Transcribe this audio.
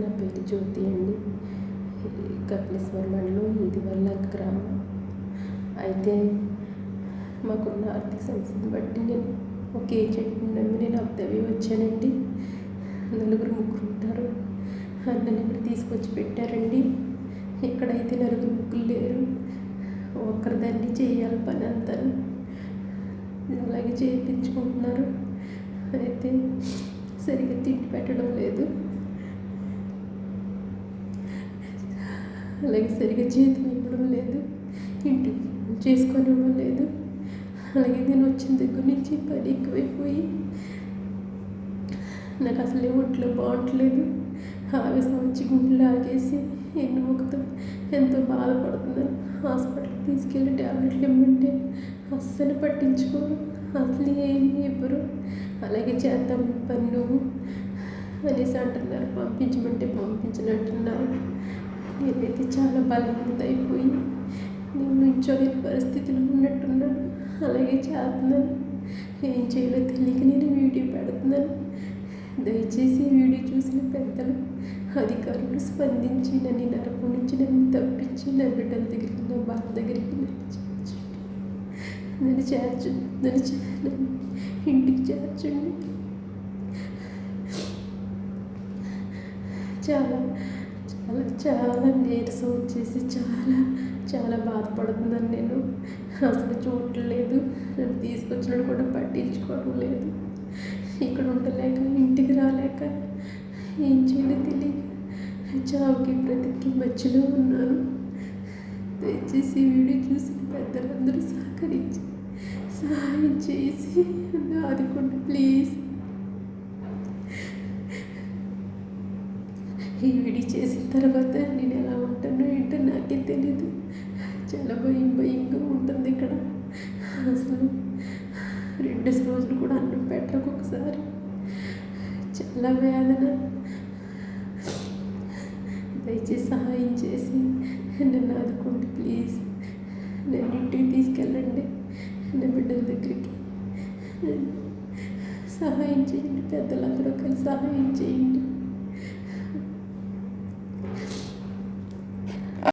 నా పేరు జ్యోతి అండి. కపిలేశ్వర మండలం ఇది వల్ల గ్రామం. అయితే మాకున్న ఆర్థిక సమస్యను బట్టి నేను ఒక ఏజెంట్ నమ్మి నేను అబ్దవి వచ్చానండి. నలుగురు ముగ్గురు ఉంటారు. నన్ను ఇక్కడ తీసుకొచ్చి పెట్టారండి. ఇక్కడైతే నలుగురు ముగ్గురు లేరు ఒక్కరి దాన్ని చేయాలి పని అంతా అలాగే చేయించుకుంటున్నారు. అయితే సరిగ్గా తిండి పెట్టడం లేదు. అలాగే సరిగ్గా జీతం ఇవ్వడం లేదు ఇంటి చేసుకొని ఇవ్వడం లేదు. అలాగే నేను వచ్చిన దగ్గర నుంచి పని ఎక్కువైపోయి నాకు అసలే ఒంట్లో బాగుంటలేదు. ఆవేశం వచ్చి గుండెలు ఆగేసి ఎన్ని ముఖతో ఎంతో బాధపడుతున్నాను. హాస్పిటల్కి తీసుకెళ్ళి ట్యాబ్లెట్లు ఇవ్వంటే అస్సలు పట్టించుకోరు అసలు ఏమి ఇవ్వరు. అలాగే చేద్దాం పని నువ్వు అనేసి అంటున్నారు. పంపించమంటే పంపించనంటున్నారు నేనైతే చాలా బలహీనత నేను నుంచోలేని పరిస్థితిలో ఉన్నట్టున్నాను అలాగే చేస్తున్నాను. ఏం చేయాలో తెలియక నేను వీడియో పెడుతున్నాను. దయచేసి వీడియో చూసిన పెద్దలు అధికారులు స్పందించి నన్ను నరకం నుంచి నన్ను తప్పించి నా బిడ్డల దగ్గరికి నా బాధ దగ్గరికి నన్ను చేర్చండి. నన్ను చేర్చండి. నన్ను ఇంటికి చేర్చండి. చాలా అలా చాలా నీరసం వచ్చేసి చాలా చాలా బాధపడుతున్నాను నేను. అసలు చూడలేదు నేను తీసుకొచ్చినట్టు కూడా పట్టించుకోవడం లేదు. ఇక్కడ ఉండలేక ఇంటికి రాలేక ఏం చేయాలో తెలియక చావుకి బ్రతికి మధ్యలో ఉన్నాను. దయచేసి వీడియో చూసిన పెద్దలందరూ సహకరించి సహాయం చేసి ఆదుకోండి ప్లీజ్. ఈ విడి చేసిన తర్వాత నేను ఎలా ఉంటానో ఏంటో నాకే తెలీదు. చాలా భయం భయంగా ఉంటుంది ఇక్కడ. అసలు రెండు రోజులు కూడా అన్నం పెట్టకు ఒకసారి. చాలా వేదన. దయచేసి సహాయం చేసి నన్ను ఆదుకోండి ప్లీజ్. నన్ను ఇంటికి తీసుకెళ్ళండి. నా బిడ్డల దగ్గరికి. సహాయం చేయండి. పెద్దలందరూ కలిసి సహాయం చేయండి.